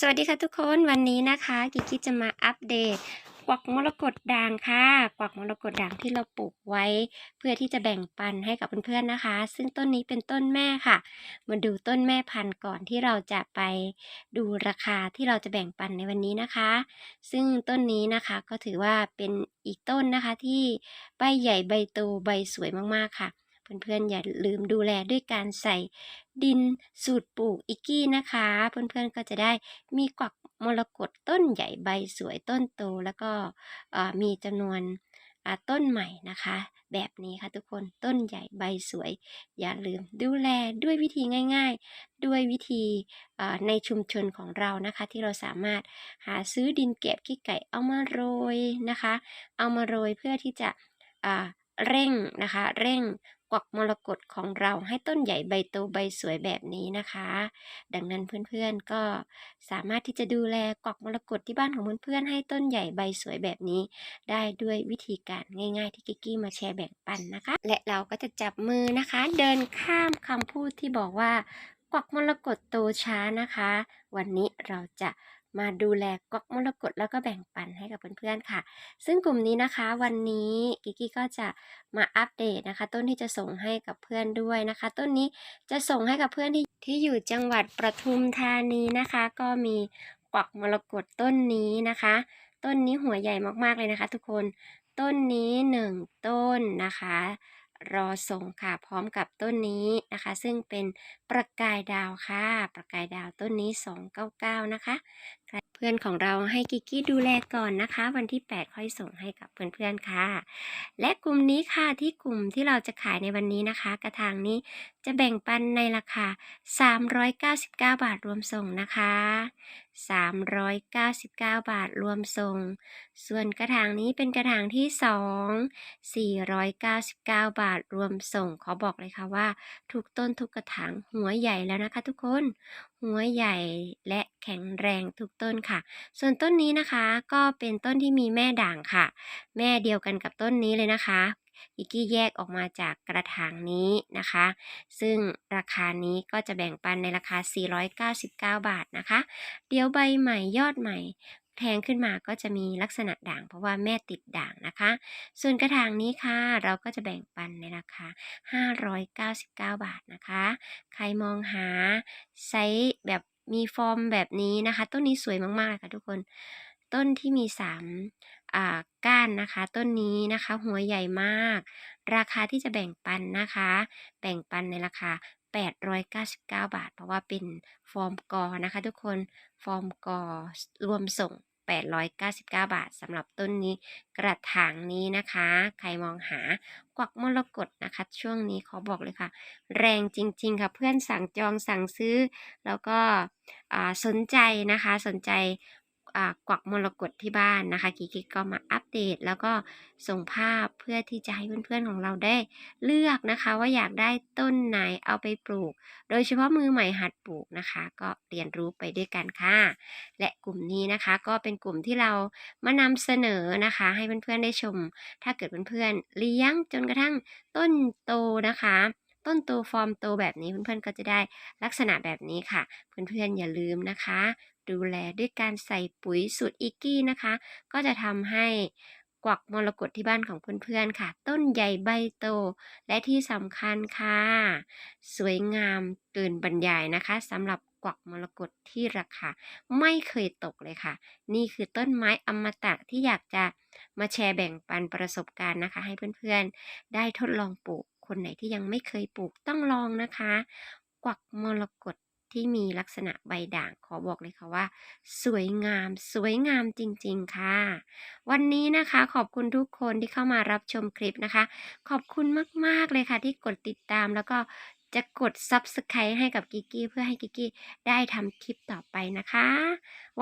สวัสดีค่ะทุกคนวันนี้นะคะกิกกิจะมาอัปเดตกวักมรกตด่างค่ะกวักมรกตด่างที่เราปลูกไว้ เพื่อที่จะแบ่งปันให้กับเพื่อนๆนะคะ ซึ่งต้นนี้เป็นต้นแม่ค่ะ มาดูต้นแม่พันธุ์ก่อนที่เราจะไปดูราคาที่เราจะแบ่งปันในวันนี้นะคะ ซึ่งต้นนี้นะคะก็ถือว่าเป็นอีกต้นนะคะที่ใบใหญ่ใบโตใบสวยมากๆค่ะ เพื่อนๆอย่าลืมดูแลด้วยการใส่ดินสูตรปลูกอิกกี้นะคะ เพื่อนๆก็จะได้มีกวักมรกตต้นใหญ่ใบสวยต้นโตแล้วก็มีจำนวนต้นใหม่นะคะ แบบนี้ค่ะทุกคนต้นใหญ่ใบสวย อย่าลืมดูแลด้วยวิธีง่าย ๆ ด้วยวิธีในชุมชนของเรานะคะ ที่เราสามารถหาซื้อดินเก็บขี้ไก่เอามาโรยนะคะ เอามาโรยเพื่อที่จะเร่งนะคะ เร่ง กวักมรกตของเราให้ต้นใหญ่ใบโตใบสวยแบบนี้นะคะ ดังนั้นเพื่อนๆก็สามารถที่จะดูแลกวักมรกตที่บ้านของเพื่อนๆให้ต้นใหญ่ใบสวยแบบนี้ ได้ด้วยวิธีการง่าย ๆ ที่กิกกี้มาแชร์แบ่งปันนะคะ และเราก็จะจับมือนะคะ เดินข้ามคำพูดที่บอกว่ากวักมรกตโตช้านะคะ วันนี้เราจะ มาดูแลกวักมรกตแล้วก็แบ่งปันให้กับเพื่อนๆค่ะ ซึ่งกลุ่มนี้นะคะวันนี้กิกกี้ก็จะมาอัปเดตนะคะ ต้นที่จะส่งให้กับเพื่อนด้วยนะคะ ต้นนี้จะส่งให้กับเพื่อนที่ที่อยู่จังหวัดประทุมธานีนะคะ ก็มีกวักมรกตต้นนี้นะคะ ต้นนี้หัวใหญ่มากๆเลยนะคะ ทุกคนต้นนี้หนึ่งต้นนะคะ รอส่งค่ะพร้อมกับต้นนี้นะคะ ซึ่งเป็นประกายดาวค่ะ ประกายดาวต้นนี้ 299 นะคะเพื่อนของเราให้กิกกี้ดูแลก่อนนะคะ วันที่ 8 ค่อยส่งให้กับเพื่อนๆค่ะ และกลุ่มนี้ค่ะที่กลุ่มที่เราจะขายในวันนี้นะคะ กระถางนี้จะแบ่งปันในราคา 399 บาทรวมส่งนะคะ 399 บาทรวมส่ง ส่วนกระถางนี้เป็นกระถางที่ 2 499 บาทรวมส่ง ขอบอกเลยค่ะว่า ทุกต้นทุกกระถางหัวใหญ่แล้วนะคะ ทุกคน หัวใหญ่และแข็งแรงทุกต้นค่ะ ส่วนต้นนี้นะคะก็เป็นต้นที่มีแม่ด่างค่ะ แม่เดียวกันกับต้นนี้เลยนะคะอิกกี้แยกออกมาจากกระถางนี้นะคะ ซึ่งราคานี้ก็จะแบ่งปันในราคา 499 บาทนะคะ เดี๋ยวใบใหม่ยอดใหม่แทงขึ้นมาก็จะมีลักษณะด่างเพราะว่าแม่ติดด่างนะคะ ส่วนกระถางนี้ค่ะ เราก็จะแบ่งปันในราคา 599 บาทนะคะ ใครมองหาไซส์แบบ มีฟอร์มแบบนี้นะคะ ต้นนี้สวยมากๆค่ะทุกคน ต้นที่มีสามอ่าก้านนะคะ ต้นนี้นะคะ หัวใหญ่มาก ราคาที่จะแบ่งปันนะคะ แบ่งปันในราคา 899 บาท เพราะว่าเป็นฟอร์มกอนะคะ ทุกคนฟอร์มกอรวมส่ง 899 บาทสำหรับต้นนี้กระถางนี้นะคะ ใครมองหากวักมรกตนะคะ ช่วงนี้ขอบอกเลยค่ะ แรงจริง ๆ ค่ะ เพื่อนสั่งจองสั่งซื้อ แล้วก็สนใจนะคะสนใจ กวักมรกตที่บ้านนะคะกิกิก็มาอัปเดต แล้วก็ส่งภาพเพื่อที่จะให้เพื่อนๆของเราได้เลือกนะคะ ว่าอยากได้ต้นไหนเอาไปปลูก โดยเฉพาะมือใหม่หัดปลูกนะคะ ก็เรียนรู้ไปด้วยกันค่ะ และกลุ่มนี้นะคะก็เป็นกลุ่มที่เรามานำเสนอนะคะ ให้เพื่อนๆได้ชม ถ้าเกิดเพื่อนๆเลี้ยงจนกระทั่งต้นโตนะคะต้นโตฟอร์มโตแบบนี้เพื่อนๆก็จะได้ลักษณะแบบนี้ค่ะ เพื่อนๆอย่าลืมนะคะ ดูแลด้วยการใส่ปุ๋ยสูตรอิกกี้นะคะ ก็จะทำให้กวักมรกตที่บ้านของเพื่อนๆค่ะ ต้นใหญ่ใบโต และที่สำคัญค่ะ สวยงามเกินบรรยายนะคะสำหรับกวักมรกตที่ราคาไม่เคยตกเลยค่ะ นี่คือต้นไม้อมตะที่อยากจะมาแชร์แบ่งปันประสบการณ์นะคะ ให้เพื่อนๆ ได้ทดลองปลูกคนไหนที่ยังไม่เคยปลูกต้องลองนะคะ กวักมรกต ที่มีลักษณะใบด่างขอบอกเลยค่ะว่า สวยงาม สวยงามจริง ๆ ค่ะ วันนี้นะคะขอบคุณทุกคนที่เข้ามารับชมคลิปนะคะ ขอบคุณมาก ๆ เลยค่ะที่กดติดตามแล้วก็จะกด Subscribe ให้กับกิกกี้เพื่อให้กิกกี้ได้ทำคลิปต่อไปนะคะ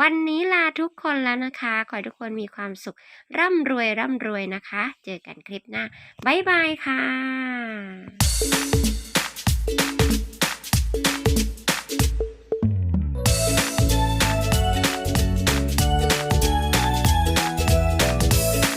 วันนี้ลาทุกคนแล้วนะคะ ขอให้ทุกคนมีความสุข ร่ำรวยร่ำรวยนะคะ เจอกันคลิปหน้า บ๊ายบายค่ะ